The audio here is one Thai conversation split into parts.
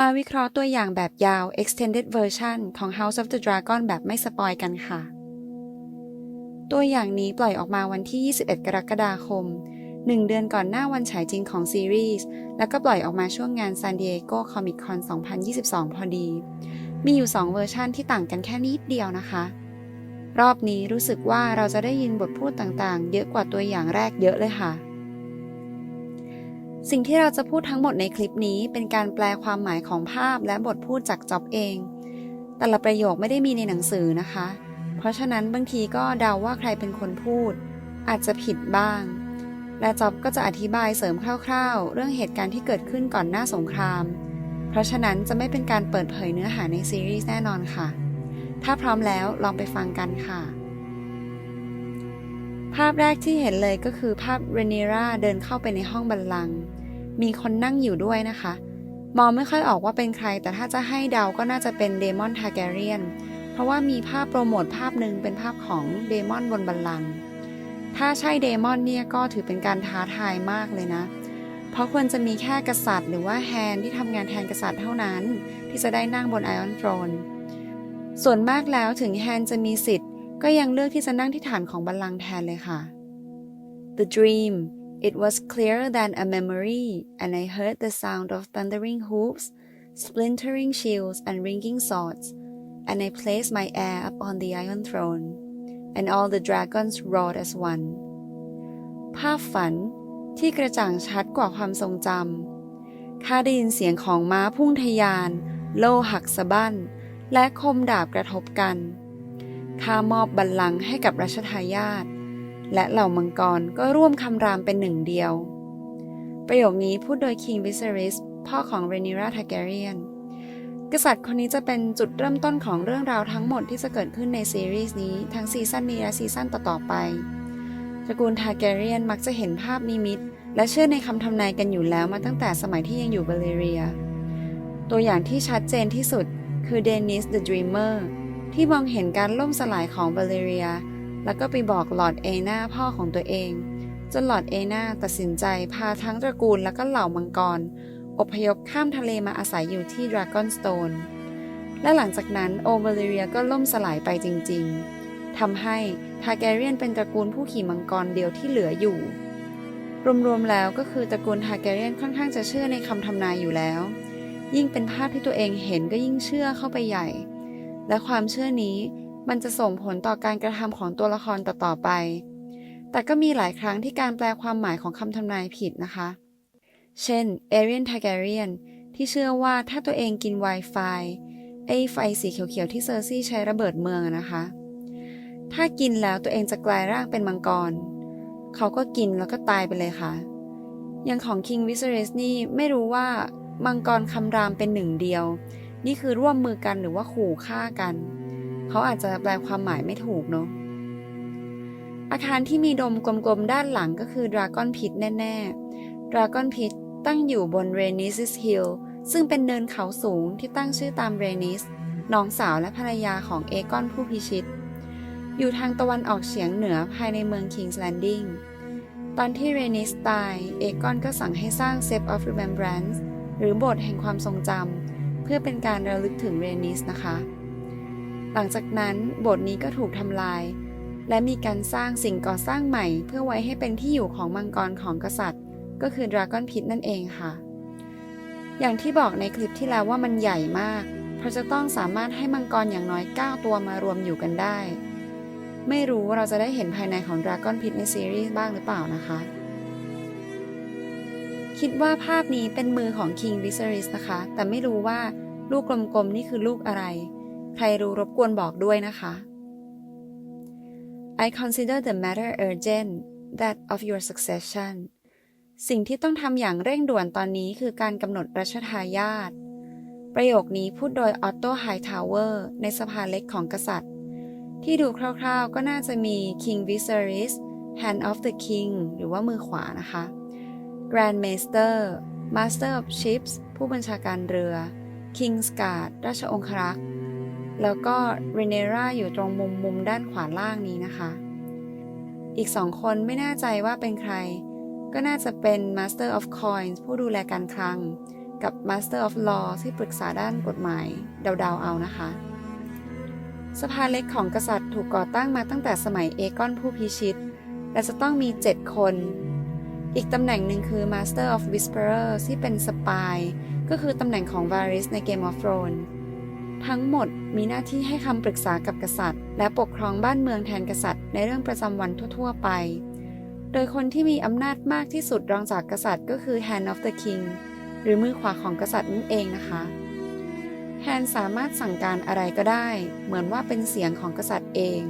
มาวิเคราะห์ตัวอย่างแบบยาว extended version ของ House of the Dragon แบบไม่สปอยกันค่ะ ตัวอย่างนี้ปล่อยออกมาวันที่ 21 กรกฎาคม 1 เดือนก่อนหน้าวันฉายจริงของซีรีส์ แล้วก็ปล่อยออกมาช่วงงาน San Diego Comic Con 2022 พอดี มีอยู่ 2 เวอร์ชันที่ต่างกันแค่นิดเดียวนะคะ รอบนี้รู้สึกว่าเราจะได้ยินบทพูดต่างๆ เยอะกว่าตัวอย่างแรกเยอะเลยค่ะ สิ่งที่เราจะพูดทั้งหมดในคลิปนี้เป็นการแปลความหมายของภาพและบทพูดจากจ็อบเอง แต่ละประโยคไม่ได้มีในหนังสือนะคะ เพราะฉะนั้นบางทีก็เดาว่าใครเป็นคนพูด อาจจะผิดบ้าง และจ็อบก็จะอธิบายเสริมคร่าวๆ เรื่องเหตุการณ์ที่เกิดขึ้นก่อนหน้าสงคราม เพราะฉะนั้นจะไม่เป็นการเปิดเผยเนื้อหาในซีรีส์แน่นอนค่ะ ถ้าพร้อมแล้วลองไปฟังกันค่ะภาพแรกที่เห็นเลยก็คือภาพเรเนราเดินเข้าไปในห้องบัลลังก์ มีคนนั่งอยู่ด้วยนะคะ มองไม่ค่อยออกว่าเป็นใคร แต่ถ้าจะให้เดาก็น่าจะเป็นเดมอนทาแกเรียน เพราะว่ามีภาพโปรโมทภาพหนึ่งเป็นภาพของเดมอนบนบัลลังก์ถ้าใช่เดมอนเนี่ยก็ถือเป็นการท้าทายมากเลยนะ เพราะควรจะมีแค่กษัตริย์ หรือว่าแฮนที่ทำงานแทนกษัตริย์เท่านั้น ที่จะได้นั่งบนไอออนโทรนส่วนมากแล้วถึงแฮนจะมีสิทธิ์ ก็ยังเลือกที่จะนั่งที่ฐานของบัลลังก์แทนเลยค่ะ The dream It was clearer than a memory, and I heard the sound of thundering hoofs, splintering shields, and ringing swords. And I placed my heir upon the iron throne, and all the dragons roared as one. ภาพฝันที่กระจ่างชัดกว่าความทรงจำ ข้าได้ยินเสียงของม้าพุ่งทะยาน โล่หักสะบั้น และคมดาบกระทบกัน ข้ามอบบัลลังก์ให้กับรัชทายาท และเหล่ามังกรก็ร่วมคำรามเป็นหนึ่งเดียว ประโยคนี้พูดโดย King Viserys พ่อของ Rhaenyra Targaryen กษัตริย์คนนี้จะเป็นจุดเริ่มต้นของเรื่องราวทั้งหมดที่จะเกิดขึ้นในซีรีส์นี้ทั้งซีซั่นนี้และซีซั่นต่อๆไป ตระกูลทาแกเรียนมักจะเห็นภาพนิมิต และเชื่อในคำทำนายกันอยู่แล้วมาตั้งแต่สมัยที่ยังอยู่เบลเรีย ตัวอย่างที่ชัดเจนที่สุดคือเดนิส the Dreamer ที่มองเห็นการล่มสลายของเบลเรีย แล้วก็ไปบอกหลอดเอนาพ่อของตัวเอง จนหลอดเอนาตัดสินใจพาทั้งตระกูลและก็เหล่ามังกร อพยพข้ามทะเลมาอาศัยอยู่ที่ดราก้อนสโตนและหลังจากนั้นโอเบลเรียก็ล่มสลายไปจริง ๆทำให้ทาแกเรียนเป็นตระกูลผู้ขี่มังกรเดียวที่เหลืออยู่ รวมๆแล้วก็คือตระกูลทาแกเรียนค่อนข้างจะเชื่อในคำทำนายอยู่แล้ว ยิ่งเป็นภาพที่ตัวเองเห็นก็ยิ่งเชื่อเข้าไปใหญ่ และความเชื่อนี้ มันจะส่งผลต่อการกระทำของตัวละครต่อๆไป แต่ก็มีหลายครั้งที่การแปลความหมายของคำทำนายผิดนะคะ เช่นเอเรียนทาแกเรียนที่เชื่อว่าถ้าตัวเองกิน Wi-Fi ไอ้ไฟสีเขียวๆที่เซอร์ซี่ใช้ระเบิดเมืองนะคะ ถ้ากินแล้วตัวเองจะกลายร่างเป็นมังกร เขาก็กินแล้วก็ตายไปเลยค่ะ อย่างของ King Viserys นี่ไม่รู้ว่ามังกรคำรามเป็นหนึ่งเดียว นี่คือร่วมมือกันหรือว่าขู่ฆ่ากัน เขาอาจจะแปลความหมายไม่ถูกเนาะอาคารที่มีดมกลมๆ ด้านหลังก็คือดราก้อนพิทแน่ๆดราก้อนพิทตั้งอยู่บนเรนิสฮิลซึ่งเป็นเนินเขาสูงที่ตั้งชื่อตามเรนิสน้องสาวและภรรยาของเอกอนผู้พิชิต อยู่ทางตะวันออกเฉียงเหนือภายในเมือง King's Landing ตอนที่เรนิสตายเอกอนก็สั่งให้สร้าง Step of Remembrance หรือโบสถ์แห่งความทรงจำเพื่อเป็นการระลึกถึงเรนิสนะคะ หลังจากนั้นโบสถ์นี้ก็ถูกทำลาย และมีการสร้างสิ่งก่อสร้างใหม่ เพื่อไว้ให้เป็นที่อยู่ของมังกรของกษัตริย์ ก็คือดราก้อนพิทนั่นเองค่ะ อย่างที่บอกในคลิปที่แล้วว่ามันใหญ่มาก เพราะจะต้องสามารถให้มังกรอย่างน้อย 9 ตัวมารวมอยู่กันได้ ไม่รู้เราจะได้เห็นภายในของดราก้อนพิทในซีรีส์บ้างหรือเปล่านะคะคิดว่าภาพนี้เป็นมือของ King Viserys นะคะ แต่ไม่รู้ว่าลูกกลมๆนี่คือลูกอะไร ใครรู้รบกวนบอกด้วยนะคะ I consider the matter urgent that of your succession สิ่งที่ต้องทำอย่างเร่งด่วนตอนนี้คือการกำหนดรัชทายาท ประโยคนี้พูดโดยออตโตไฮทาวเวอร์ในสภาเล็กของกษัตริย์ ที่ดูคร่าวๆก็น่าจะมี King Viserys Hand of the King หรือว่ามือขวานะคะ Grand Master Master of Ships ผู้บัญชาการเรือ King's Guard ราชองครักษ์ แล้วก็ r e n e r a อยู่ตรงมุมมุมด้านขวาล่างนี้นะคะ อีกสองคนไม่แน่ใจว่าเป็นใคร ก็น่าจะเป็น Master of Coins ผู้ดูแลการคลัง กับ Master of Law ที่ปรึกษาด้านกฎหมายเดาๆเอานะคะ สภาเล็กของกษัตริย์ถูกก่อตั้งมาตั้งแต่สมัยเอกอนผู้พิชิต และจะต้องมี 7 คน อีกตำแหน่งหนึ่งคือ Master of Whisperer ที่เป็นสปายก็คือตำแหน่งของ Varys ใน Game of Thrones ทั้งหมดมีหน้าที่ให้คำปรึกษากับกษัตริย์ และปกครองบ้านเมืองแทนกษัตริย์ ในเรื่องประจำวันทั่ว ๆ ไป โดยคนที่มีอำนาจมากที่สุดรองจากกษัตริย์ก็คือ Hand of the King หรือมือขวาของกษัตริย์นั่นเองนะคะแฮนสามารถสั่งการอะไรก็ได้ เหมือนว่าเป็นเสียงของกษัตริย์เอง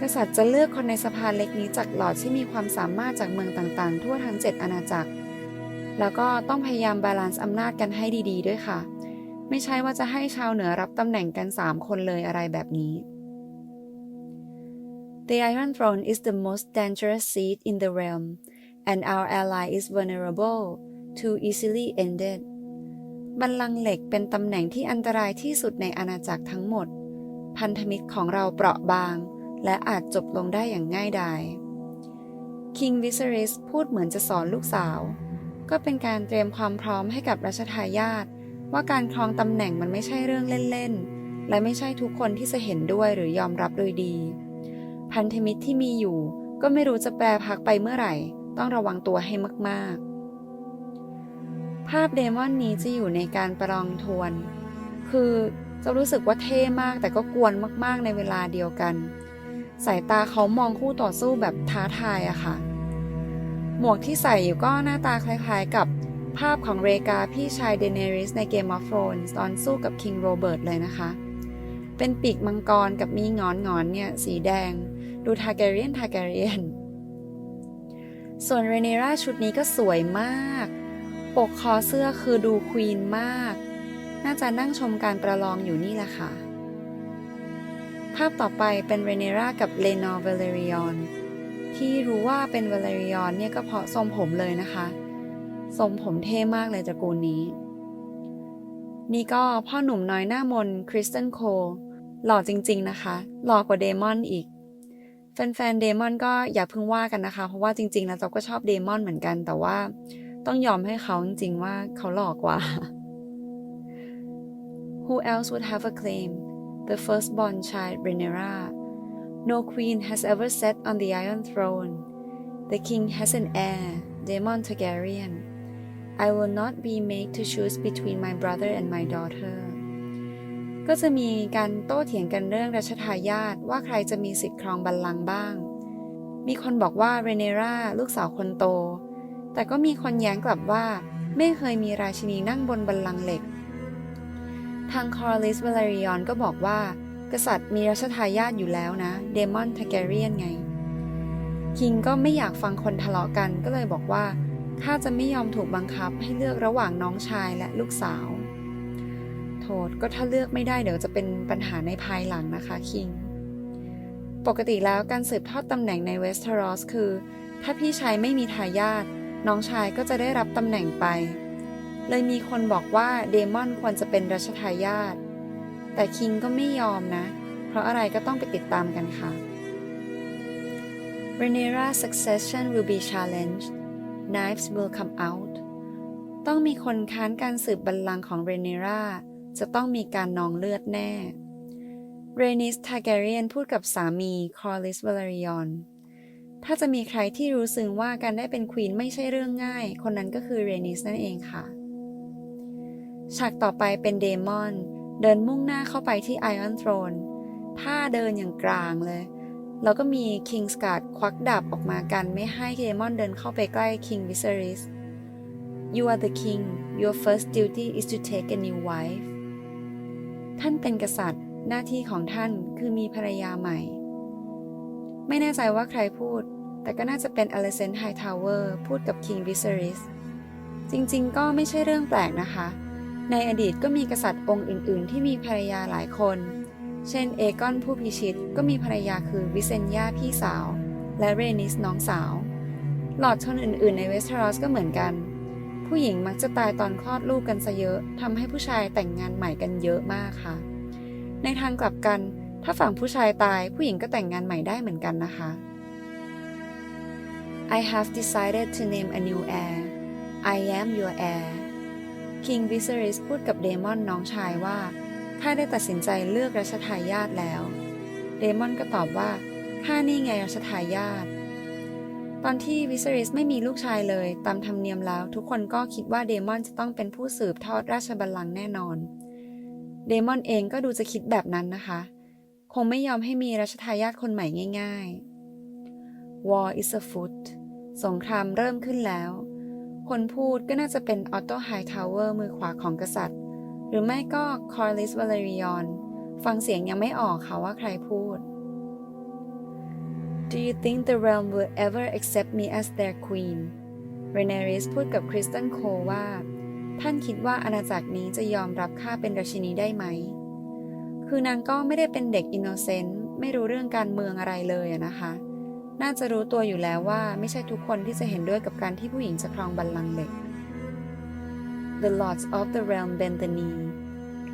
กษัตริย์จะเลือกคนในสภาเล็กนี้จากหลอดที่มีความสามารถจากเมืองต่างๆ ทั่วทั้ง 7 อาณาจักร แล้วก็ต้องพยายามบาลานซ์อำนาจกันให้ดี ๆ ด้วยค่ะ ไม่ใช่ว่าจะให้ชาวเหนือรับตำแหน่งกัน3คนเลยอะไรแบบนี้ The Iron Throne is the most dangerous seat in the realm, and our ally is vulnerable to easily ended. บัลลังก์เหล็กเป็นตำแหน่งที่อันตรายที่สุดในอาณาจักรทั้งหมด พันธมิตรของเราเปราะบาง และอาจจบลงได้อย่างง่ายดาย King Viserys พูดเหมือนจะสอนลูกสาว ก็เป็นการเตรียมความพร้อมให้กับรัชทายาท ว่าการครองตำแหน่งมันไม่ใช่เรื่องเล่นๆ และไม่ใช่ทุกคนที่จะเห็นด้วยหรือยอมรับโดยดี พันธมิตรที่มีอยู่ ก็ไม่รู้จะแปรพักไปเมื่อไหร่ ต้องระวังตัวให้มาก ๆ ภาพเดมอนนี้จะอยู่ในการประลองทวน คือจะรู้สึกว่าเท่มากแต่ก็กวนมากๆในเวลาเดียวกัน สายตาเขามองคู่ต่อสู้แบบท้าทายอะค่ะ หมวกที่ใส่อยู่ก็หน้าตาคล้ายๆกับ ภาพของเรกาพี่ชายเดเนริสใน Game of Thrones ตอนสู้กับคิงโรเบิร์ตเลยนะคะ เป็นปีกมังกรกับมีงอนงอนๆเนี่ย สีแดง ดูทาแกเรียนทาแกเรียน ส่วนเรเนราชุดนี้ก็สวยมาก ปกคอเสื้อคือดูควีนมาก น่าจะนั่งชมการประลองอยู่นี่แหละค่ะ ภาพต่อไปเป็นเรเนรากับเลนอร์เวเลริออนที่รู้ว่าเป็นเวเลริออนเนี่ยก็เพราะทรงผมเลยนะคะ ทรงผมเท่มากเลยตระกูลนี้ นี่ก็พ่อหนุ่มน้อยหน้ามนคริสตันโคหล่อจริง ๆนะคะ หล่อกว่าเดมอนอีก แฟนๆเดมอนก็อย่าเพิ่งว่ากันนะคะ เพราะว่าจริงๆแล้วเราก็ชอบเดมอนเหมือนกัน แต่ว่าต้องยอมให้เขาจริงๆว่าเขาหล่อกว่า Who else would have a claim? The firstborn child Rhaenyra. No queen has ever sat on the Iron Throne. The king has an heir, Daemon Targaryen. I will not be made to choose between my brother and my daughter. ก็จะมีการโต้เถียงกันเรื่องรัชทายาทว่าใครจะมีสิทธิ์ครองบัลลังก์บ้าง มีคนบอกว่าเรเนราลูกสาวคนโต แต่ก็มีคนแย้งกลับว่า ไม่เคยมีราชินีนั่งบนบัลลังก์เหล็ก ทางคอร์ลิสเวลาริออนก็บอกว่า กษัตริย์มีรัชทายาทอยู่แล้วนะ เดมอนทาแกเรียนไง คิงก็ไม่อยากฟังคนทะเลาะกันก็เลยบอกว่า ข้าจะไม่ยอมถูกบังคับให้เลือกระหว่างน้องชายและลูกสาว โทษก็ถ้าเลือกไม่ได้เดี๋ยวจะเป็นปัญหาในภายหลังนะคะคิง ปกติแล้วการสืบทอดตำแหน่งในเวสเทอรอสคือ ถ้าพี่ชายไม่มีทายาทน้องชายก็จะได้รับตำแหน่งไป เลยมีคนบอกว่าเดมอนควรจะเป็นรัชทายาทแต่คิงก็ไม่ยอมนะ เพราะอะไรก็ต้องไปติดตามกันค่ะ Rhaenyra's succession will be challenged knives will come out ต้องมีคนค้านการสืบบัลลังก์ของเรเนราจะต้องมีการนองเลือดแน่ เรนิสทาแกเรียนพูดกับสามีคอร์ลิสเวลาริออนถ้าจะมีใครที่รู้สึกว่าการได้เป็นควีนไม่ใช่เรื่องง่าย คนนั้นก็คือเรนิสนั่นเองค่ะ ฉากต่อไปเป็นเดมอน เดินมุ่งหน้าเข้าไปที่ไอออน r o ร e ท่าเดินอย่างกลางเลย แล้วก็มีคิงสการ์ดควักดาบออกมากันไม่ให้เดมอนเดินเข้าไปใกล้คิงวิเซริส You are the king your first duty is to take a new wife ท่านเป็นกษัตริย์หน้าที่ของท่านคือมีภรรยาใหม่ ไม่แน่ใจว่าใครพูด แต่ก็น่าจะเป็นอเลเซนไฮทาวเวอร์พูดกับคิงวิเซริส จริงๆ ก็ไม่ใช่เรื่องแปลกนะคะ ในอดีตก็มีกษัตริย์องค์อื่น ๆ ที่มีภรรยาหลายคน เช่นเอกอนผู้พิชิตก็มีภรรยาคือวิเซนยาพี่สาว และเรนิสน้องสาว หลอดชนอื่นๆในเวสเทอรอสก็เหมือนกัน ผู้หญิงมักจะตายตอนคลอดลูกกันซะเยอะทำให้ผู้ชายแต่งงานใหม่กันเยอะมากค่ะ ในทางกลับกัน ถ้าฝั่งผู้ชายตายผู้หญิงก็แต่งงานใหม่ได้เหมือนกันนะคะ I have decided to name a new heir I am your heir คิงวิเซริสพูดกับเดมอนน้องชายว่า ข้าได้ตัดสินใจเลือกรัชทายาทแล้ว เดมอนก็ตอบว่า ข้านี่ไงรัชทายาท ตอนที่วิเริสไม่มีลูกชายเลย ตามธรรมเนียมแล้ว ทุกคนก็คิดว่าเดมอนจะต้องเป็นผู้สืบทอดราชบัลลังก์แน่นอน เดมอนเองก็ดูจะคิดแบบนั้นนะคะ คงไม่ยอมให้มีรัชทายาทคนใหม่ง่าย ๆ War is afoot สงครามเริ่มขึ้นแล้ว คนพูดก็น่าจะเป็นออตโตไฮทาวเวอร์มือขวาของกษัตริย์ หรือไม่ก็คอร์ลิสวาเลริออนฟังเสียงยังไม่ออกค่ะว่าใครพูด Do you think the realm will ever accept me as their queen? Rhaenyra พูดกับคริสตันโคว่า ท่านคิดว่าอาณาจักรนี้จะยอมรับข้าเป็นราชินีได้ไหม คือนางก็ไม่ได้เป็นเด็กอินโนเซนต์ไม่รู้เรื่องการเมืองอะไรเลยนะคะ น่าจะรู้ตัวอยู่แล้วว่าไม่ใช่ทุกคนที่จะเห็นด้วยกับการที่ผู้หญิงจะครองบัลลังก์เหล็ก the lords of the realm bend the knee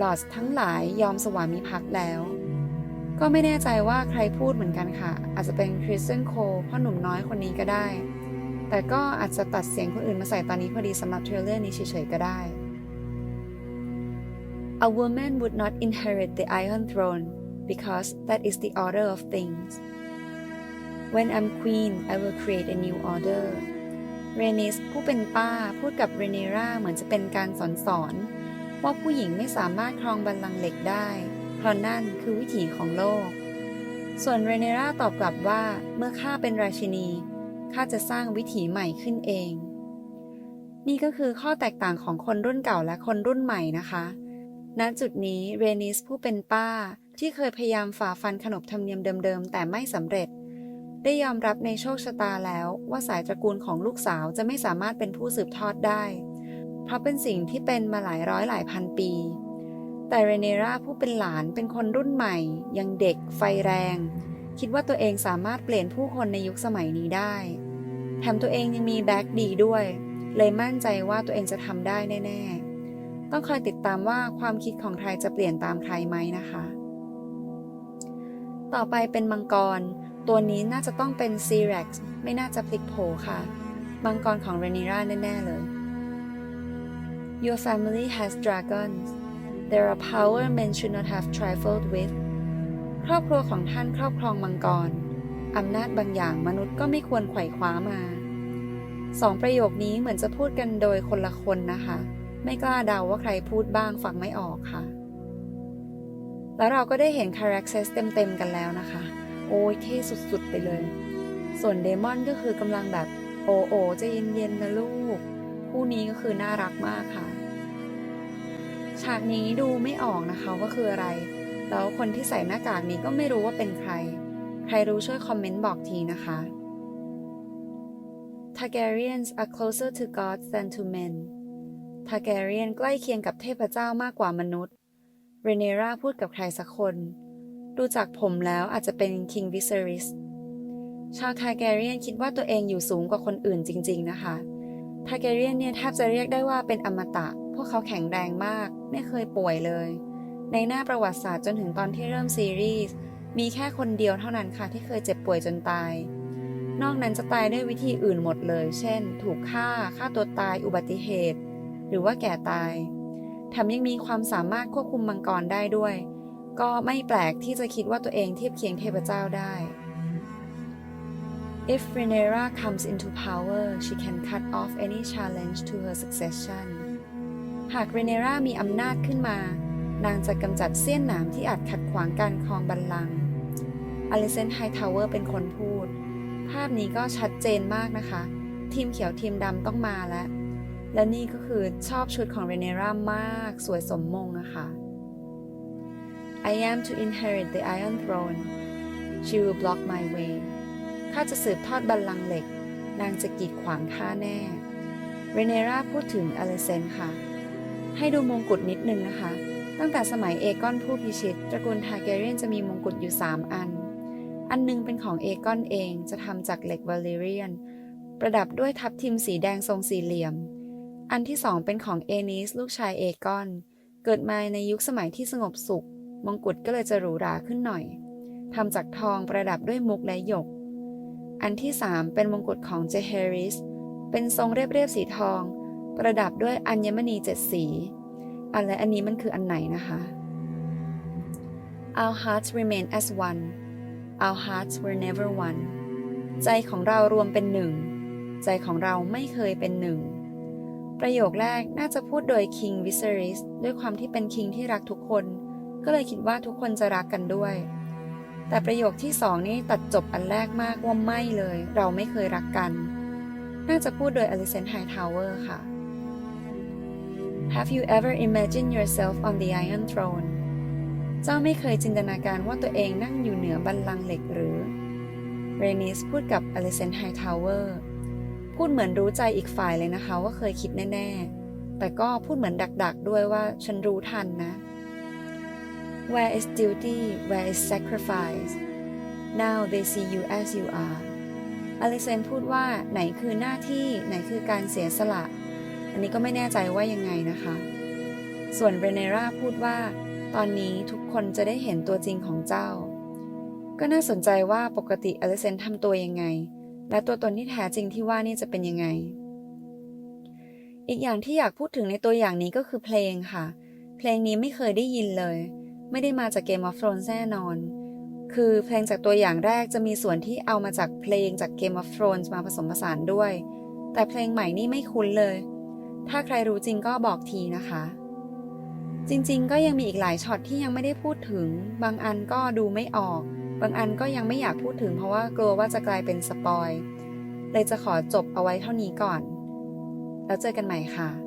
ลอร์ดทั้งหลายยอมสวามิภักดิ์แล้ว ก็ไม่แน่ใจว่าใครพูดเหมือนกันค่ะ อาจจะเป็นคริสเตนโคพ่อหนุ่มน้อยคนนี้ก็ได้ แต่ก็อาจจะตัดเสียงคนอื่นมาใส่ตอนนี้พอดีสำหรับเทรลเลอร์นี้เฉยๆก็ได้ A woman would not inherit the Iron Throne because that is the order of things. When I'm queen, I will create a new order. เรนิสผู้เป็นป้าพูดกับเรเนราเหมือนจะเป็นการสอนสอน ว่าผู้หญิงไม่สามารถครองบัลลังก์เหล็กได้ เพราะนั่นคือวิถีของโลก ส่วนเรเนราตอบกลับว่าเมื่อข้าเป็นราชินีข้าจะสร้างวิถีใหม่ขึ้นเอง นี่ก็คือข้อแตกต่างของคนรุ่นเก่าและคนรุ่นใหม่นะคะณจุดนี้เรนิสผู้เป็นป้าที่เคยพยายามฝ่าฟันขนบธรรมเนียมเดิมๆ แต่ไม่สำเร็จ ได้ยอมรับในโชคชะตาแล้วว่าสายตระกูลของลูกสาวจะไม่สามารถเป็นผู้สืบทอดได้ เพราะเป็นสิ่งที่เป็นมาหลายร้อยหลายพันปี แต่เรเนราผู้เป็นหลานเป็นคนรุ่นใหม่ ยังเด็กไฟแรง คิดว่าตัวเองสามารถเปลี่ยนผู้คนในยุคสมัยนี้ได้ แถมตัวเองยังมีแบ็กดีด้วย เลยมั่นใจว่าตัวเองจะทำได้แน่ ๆ ต้องคอยติดตามว่าความคิดของใครจะเปลี่ยนตามใครไหมนะคะ ต่อไปเป็นมังกร ตัวนี้น่าจะต้องเป็นซีเร็กซ์ไม่น่าจะพลิกโผค่ะ มังกรของเรนิราแน่ ๆ เลย Your family has dragons There are power men should not have trifled with ครอบครัวของท่านครอบครองมังกร อำนาจบางอย่างมนุษย์ก็ไม่ควรไขว่คว้ามา สองประโยคนี้เหมือนจะพูดกันโดยคนละคนนะคะ ไม่กล้าเดาว่าใครพูดบ้างฟังไม่ออกค่ะ แล้วเราก็ได้เห็นคาแรคเซสเต็มๆกันแล้วนะคะ โอ้ยเท่สุดๆไปเลย ส่วนเดมอนก็คืใกำลังแบบโอ้โอใจะเย็นๆนะลูก คู่นี้ก็คือน่ารักมากค่ะ ฉากนี้ดูไม่ออกนะคะว่าคืออะไร แล้วคนที่ใส่หน้ากากนี้ก็ไม่รู้ว่าเป็นใคร ใครรู้ช่วยคอมเมนต์บอกทีนะคะ Targaryens are closer to gods than to men Targaryen ใกล้เคียงกับเทพเจ้ามากกว่ามนุษย์ เรเนราพูดกับใครสักคน ดูจากผมแล้วอาจจะเป็น King Viserys ชาวทาแกเรียนคิดว่าตัวเองอยู่สูงกว่าคนอื่นจริง ๆ นะคะทาร์แกเรียนเนี่ยแทบจะเรียกได้ว่าเป็นอมตะ พวกเขาแข็งแรงมาก ไม่เคยป่วยเลย ในหน้าประวัติศาสตร์จนถึงตอนที่เริ่มซีรีส์มีแค่คนเดียวเท่านั้นค่ะที่เคยเจ็บป่วยจนตาย นอกนั้นจะตายด้วยวิธีอื่นหมดเลย เช่น ถูกฆ่า ฆ่าตัวตาย อุบัติเหตุ หรือว่าแก่ตายแถมยังมีความสามารถควบคุมมังกรได้ด้วย ก็ไม่แปลกที่จะคิดว่าตัวเองเทียบเคียงเทพเจ้าได้ If Rhaenyra comes into power she can cut off any challenge to her succession หาก Rhaenyra มีอำนาจขึ้นมา นางจะกำจัดเสี้ยนหนามที่อาจขัดขวางการครองบัลลังก์ Alicent Hightower เป็นคนพูด ภาพนี้ก็ชัดเจนมากนะคะ ทีมเขียวทีมดำต้องมาแล้ว และนี่ก็คือชอบชุดของ Rhaenyra มากสวยสมมงนะคะ I am to inherit the Iron Throne she will block my way ข้าจะสืบทอดบัลลังก์เหล็ก นางจะกีดขวางข้าแน่ เรเนราพูดถึงอเลเซนค่ะ ให้ดูมงกุฎนิดนึงนะคะ ตั้งแต่สมัยเอกอนผู้พิชิต ตระกูลทาร์แกเรียนจะมีมงกุฎอยู่ 3 อัน อันหนึงเป็นของเอกอนเองจะทำจากเหล็กวาเลเรียน ประดับด้วยทับทิมสีแดงทรงสี่เหลี่ยม อันที่สองเป็นของเอนิสลูกชายเอกอน เกิดมาในยุคสมัยที่สงบสุข มงกุฎก็เลยจะหรูหราขึ้นหน่อยทำจากทองประดับด้วยมุกและหยก อันที่ 3 เป็นมงกุฎของเจเฮริส เป็นทรงเรียบๆสีทอง ประดับด้วยอัญมณีเจ็ดสี อันและอันนี้มันคืออันไหนนะคะ Our hearts remain as one Our hearts were never one ใจของเรารวมเป็นหนึ่ง ใจของเราไม่เคยเป็นหนึ่ง ประโยคแรกน่าจะพูดโดย King Viserys ด้วยความที่เป็นคิงที่รักทุกคน ก็เลยคิดว่าทุกคนจะรักกันด้วย แต่ประโยคที่สองนี่ตัดจบอันแรกมากว่าไม่เลย เราไม่เคยรักกัน น่าจะพูดโดย Alicent Hightower ค่ะ Have you ever imagined yourself on the Iron Throne เจ้าไม่เคยจินตนาการว่าตัวเองนั่งอยู่เหนือบัลลังก์เหล็กหรือ เรนิสพูดกับ Alicent Hightower พูดเหมือนรู้ใจอีกฝ่ายเลยนะคะว่าเคยคิดแน่ ๆ แต่ก็พูดเหมือนดัก ๆ ด้วยว่าฉันรู้ทันนะ Where is duty Where is sacrifice Now they see you as you are อลิเซนพูดว่าไหนคือหน้าที่ไหนคือการเสียสละ อันนี้ก็ไม่แน่ใจว่ายังไงนะคะ ส่วนเรเนราพูดว่า ตอนนี้ทุกคนจะได้เห็นตัวจริงของเจ้า ก็น่าสนใจว่าปกติอลิเซนทำตัวยังไง และตัวตนที่แท้จริงที่ว่านี่จะเป็นยังไง อีกอย่างที่อยากพูดถึงในตัวอย่างนี้ก็คือเพลงค่ะ เพลงนี้ไม่เคยได้ยินเลย ไม่ได้มาจาก Game of Thrones แน่นอน คือเพลงจากตัวอย่างแรกจะมีส่วนที่เอามาจากเพลงจาก Game of Thrones มาผสมผสานด้วย แต่เพลงใหม่นี่ไม่คุ้นเลย ถ้าใครรู้จริงก็บอกทีนะคะ จริงๆ ก็ยังมีอีกหลายช็อตที่ยังไม่ได้พูดถึง บางอันก็ดูไม่ออก บางอันก็ยังไม่อยากพูดถึงเพราะว่ากลัวว่าจะกลายเป็นสปอยเลยจะขอจบเอาไว้เท่านี้ก่อน แล้วเจอกันใหม่ค่ะ